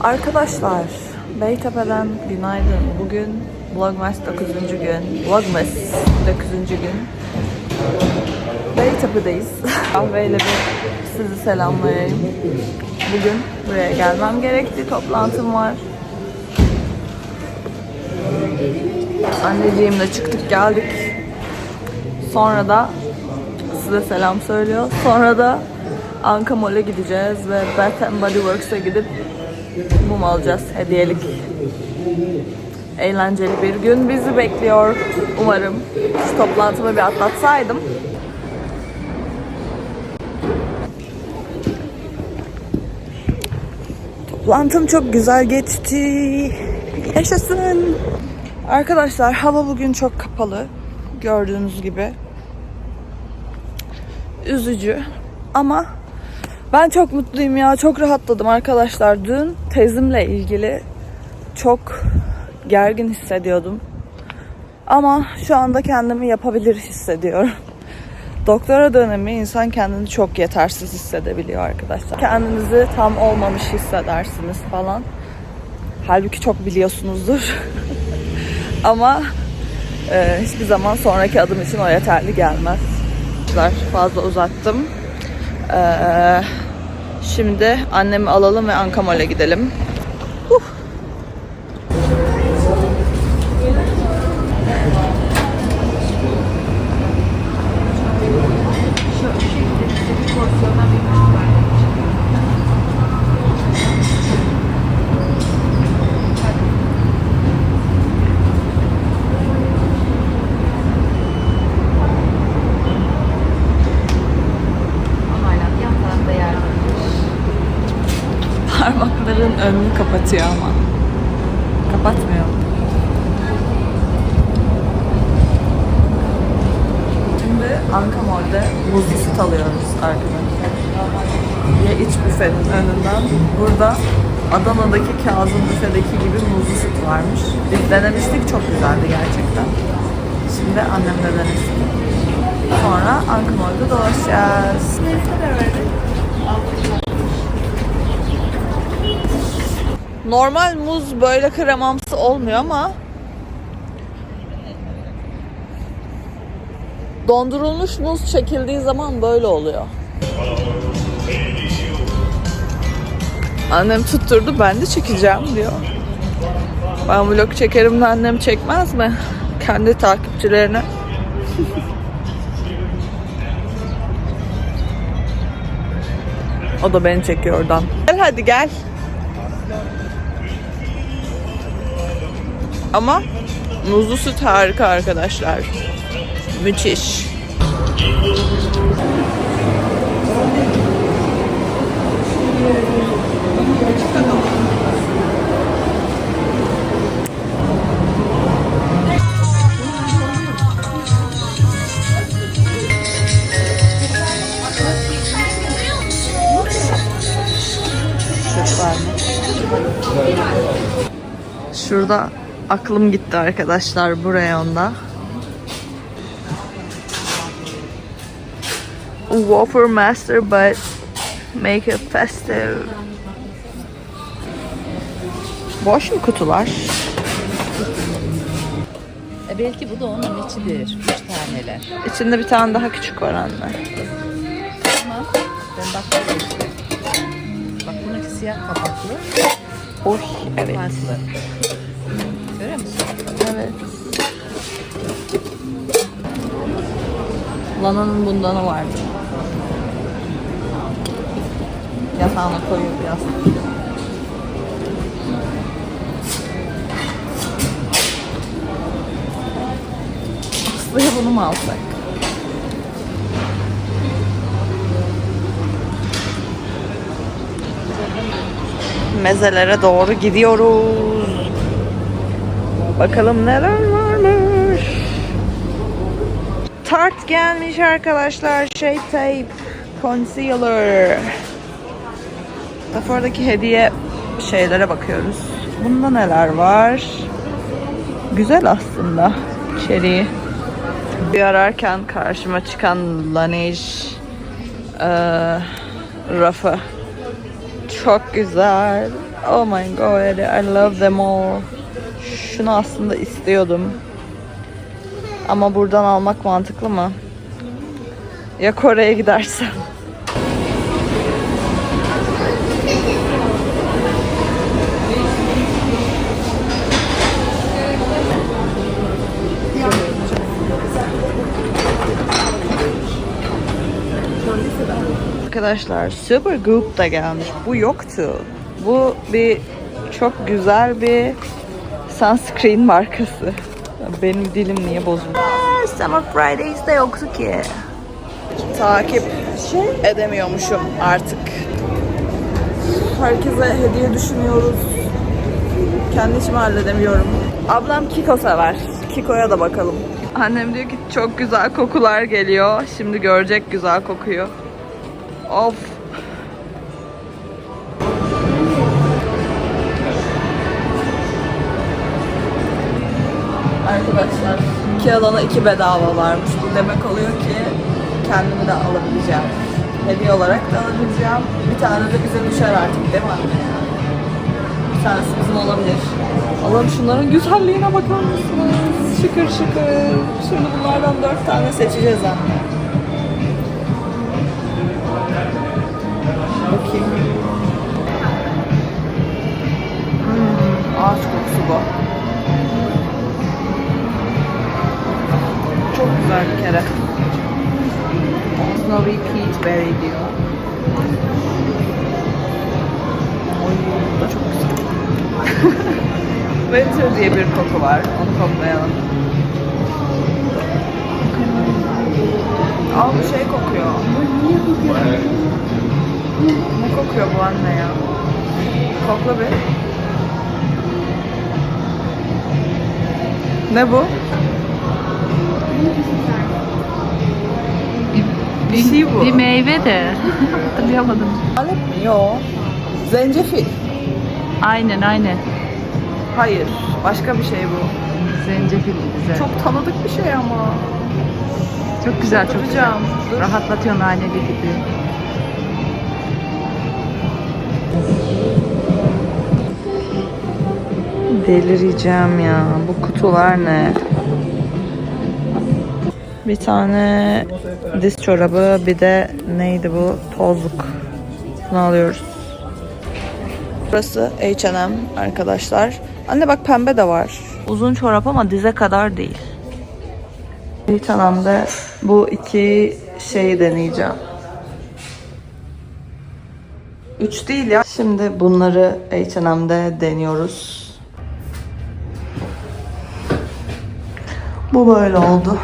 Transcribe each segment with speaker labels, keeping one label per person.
Speaker 1: Arkadaşlar, Beytepe'den günaydın. Bugün Vlogmas 9. gün. Vlogmas 9. gün. Beytepe'deyiz. Kahveyle bir sizi selamlayayım. Bugün buraya gelmem gerekti. Toplantım var. Anneciğimle çıktık geldik. Sonra da size selam söylüyor. Sonra da Anka Mall'e gideceğiz ve Bath Body Works'a gidip mum alacağız hediyelik. Eğlenceli bir gün bizi bekliyor umarım. Şu toplantımı bir atlatsaydım. Toplantım çok güzel geçti. Yaşasın. Arkadaşlar hava bugün çok kapalı. Gördüğünüz gibi. Üzücü. Ama ben çok mutluyum ya. Çok rahatladım arkadaşlar. Dün tezimle ilgili çok gergin hissediyordum. Ama şu anda kendimi yapabilir hissediyorum. Doktora dönemi insan kendini çok yetersiz hissedebiliyor arkadaşlar. Kendinizi tam olmamış hissedersiniz falan. Halbuki çok biliyorsunuzdur. Ama e, hiçbir zaman sonraki adım için o yeterli gelmez. Fazla uzattım. Ee, şimdi annemi alalım ve Ankamol'e gidelim. Önünü kapatıyor ama. Kapatmıyor. Şimdi Ankamol'de muzlu süt alıyoruz arkadaşlar. Ya iç büfenin önünden. Burada Adana'daki Kazım büfedeki gibi muzlu süt varmış. Biz denemiştik çok güzeldi gerçekten. Şimdi annem de denesin. Sonra Ankamol'de dolaşacağız. Normal muz böyle kremamsı olmuyor ama dondurulmuş muz çekildiği zaman böyle oluyor. Annem tutturdu ben de çekeceğim diyor. Ben vlog çekerim de annem çekmez mi? Kendi takipçilerine. o da beni çekiyor oradan. Gel hadi gel. Ama muzlu süt harika arkadaşlar. Müthiş. Şurada aklım gitti arkadaşlar bu reyonda. Wafer Master but make it festive. Boş mu kutular?
Speaker 2: E belki bu da onun içidir. Üç taneler.
Speaker 1: İçinde bir tane daha küçük var anne.
Speaker 2: Ama ben bakıyorum işte. Bak bununki siyah kapaklı.
Speaker 1: Oy evet.
Speaker 2: Farklı.
Speaker 1: Evet. Lana'nın bundanı vardı. Yatağına koyuyor biraz. Aslı'ya bunu mu alsak? Mezelere doğru gidiyoruz. Bakalım neler varmış. Tart gelmiş arkadaşlar. Shape Tape Concealer. Sephora'daki hediye şeylere bakıyoruz. Bunda neler var? Güzel aslında içeriği. Bir ararken karşıma çıkan Laneige eee rafı çok güzel. Oh my god, I love them all. Şunu aslında istiyordum. Ama buradan almak mantıklı mı? Ya Kore'ye gidersem? Arkadaşlar Super Group da gelmiş. Bu yoktu. Bu bir çok güzel bir sunscreen markası. Benim dilim niye bozuldu? Summer Fridays'de yoktu ki. Takip edemiyormuşum artık. Herkese hediye düşünüyoruz. Kendi içime halledemiyorum. Ablam Kiko sever. Kiko'ya da bakalım. Annem diyor ki çok güzel kokular geliyor. Şimdi görecek güzel kokuyu. Of. İki alana iki bedava varmış. Bu demek oluyor ki kendimi de alabileceğim. Hediye olarak da alabileceğim. Bir tane de bize düşer artık değil mi anne? Bir tanesi bizim olabilir. Allah'ım şunların güzelliğine bakar mısınız? Şıkır şıkır. Şimdi bunlardan dört tane seçeceğiz anne. Bakayım. Hmm, ağaç kokusu bu. Çok güzel bir kere. Snowy Peach Berry diyor. Oy, bu da çok güzel. Winter diye bir koku var. Onu koklayalım. Aa bu şey kokuyor. Ne kokuyor bu anne ya? Kokla bir. Ne bu? Bir şey bu.
Speaker 2: Bir meyve de. Hatırlayamadım.
Speaker 1: Salep mi? Yo. Zencefil.
Speaker 2: Aynen aynen.
Speaker 1: Hayır. Başka bir şey bu.
Speaker 2: Zencefil güzel. Çok,
Speaker 1: tanıdık bir şey ama.
Speaker 2: çok güzel çok güzel.
Speaker 1: Dur.
Speaker 2: Rahatlatıyor naneli gibi.
Speaker 1: Delireceğim ya. Bu kutular ne? Bir tane diz çorabı, bir de neydi bu? Tozluk. Bunu alıyoruz. Burası H&M arkadaşlar. Anne bak pembe de var. Uzun çorap ama dize kadar değil. H&M'de bu iki şeyi deneyeceğim. Üç değil ya. Şimdi bunları H&M'de deniyoruz. Bu böyle oldu.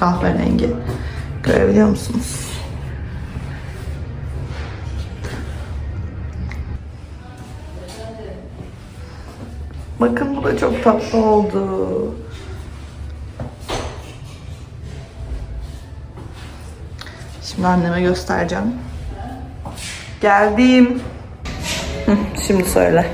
Speaker 1: Kahverengi. Görebiliyor musunuz? Bakın bu da çok tatlı oldu. Şimdi anneme göstereceğim. Geldim. Şimdi söyle.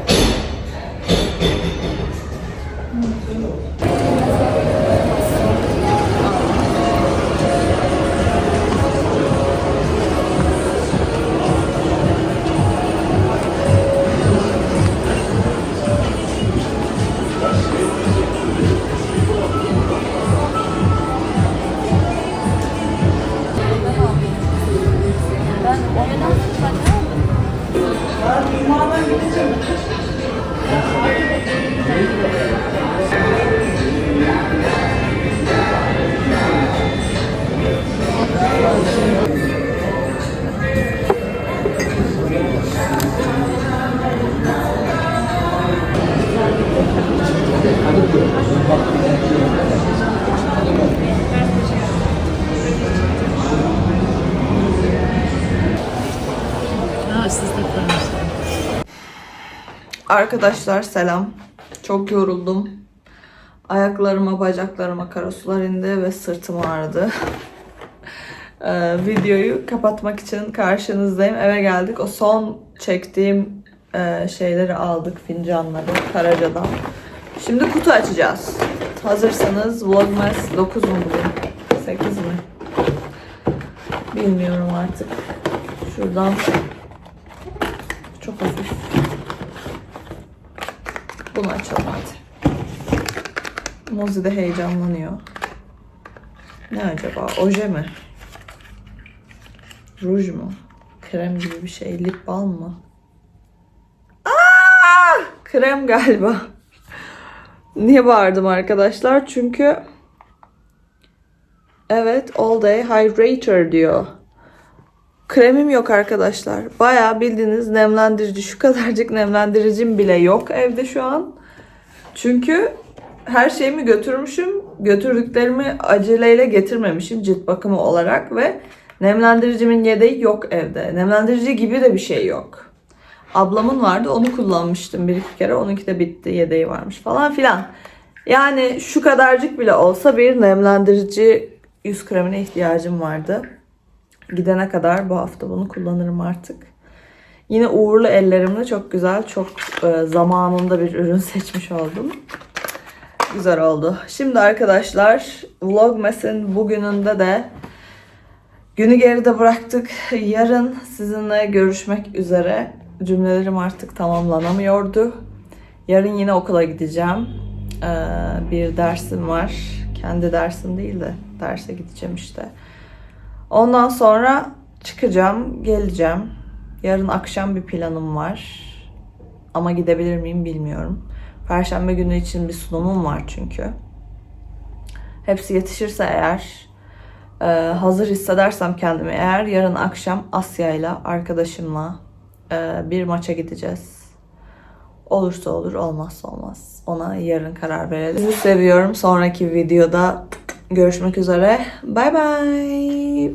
Speaker 1: Arkadaşlar selam. Çok yoruldum. Ayaklarıma, bacaklarıma karasular indi ve sırtım ağrıdı. Ee, videoyu kapatmak için karşınızdayım. Eve geldik. O son çektiğim e, şeyleri aldık, fincanları Karaca'dan. Şimdi kutu açacağız. Hazırsanız Vlogmas 9 mu bugün? 8 mi? 1, bilmiyorum artık. Şuradan çok hafif. Bunu açalım hadi. Mozi de heyecanlanıyor. Ne acaba? Oje mi? Ruj mu? Krem gibi bir şey. Lip balm mı? Aa! Krem galiba. Niye bağırdım arkadaşlar? Çünkü evet All Day Hydrator diyor. Kremim yok arkadaşlar. Bayağı bildiğiniz nemlendirici. Şu kadarcık nemlendiricim bile yok evde şu an. Çünkü her şeyimi götürmüşüm. Götürdüklerimi aceleyle getirmemişim cilt bakımı olarak ve nemlendiricimin yedeği yok evde. Nemlendirici gibi de bir şey yok. Ablamın vardı onu kullanmıştım bir iki kere. Onunki de bitti yedeği varmış falan filan. Yani şu kadarcık bile olsa bir nemlendirici yüz kremine ihtiyacım vardı. Gidene kadar bu hafta bunu kullanırım artık. Yine uğurlu ellerimle çok güzel, çok e, zamanında bir ürün seçmiş oldum. Güzel oldu. Şimdi arkadaşlar Vlogmas'in bugününde de günü geride bıraktık. Yarın sizinle görüşmek üzere. Cümlelerim artık tamamlanamıyordu. Yarın yine okula gideceğim. Ee, bir dersim var. Kendi dersim değil de derse gideceğim işte. Ondan sonra çıkacağım, geleceğim. Yarın akşam bir planım var. Ama gidebilir miyim bilmiyorum. Perşembe günü için bir sunumum var çünkü. Hepsi yetişirse eğer, e, hazır hissedersem kendimi eğer yarın akşam Asya ile arkadaşımla bir maça gideceğiz. Olursa olur, olmazsa olmaz. Ona yarın karar verelim. Sizi seviyorum. Sonraki videoda görüşmek üzere. Bay bay.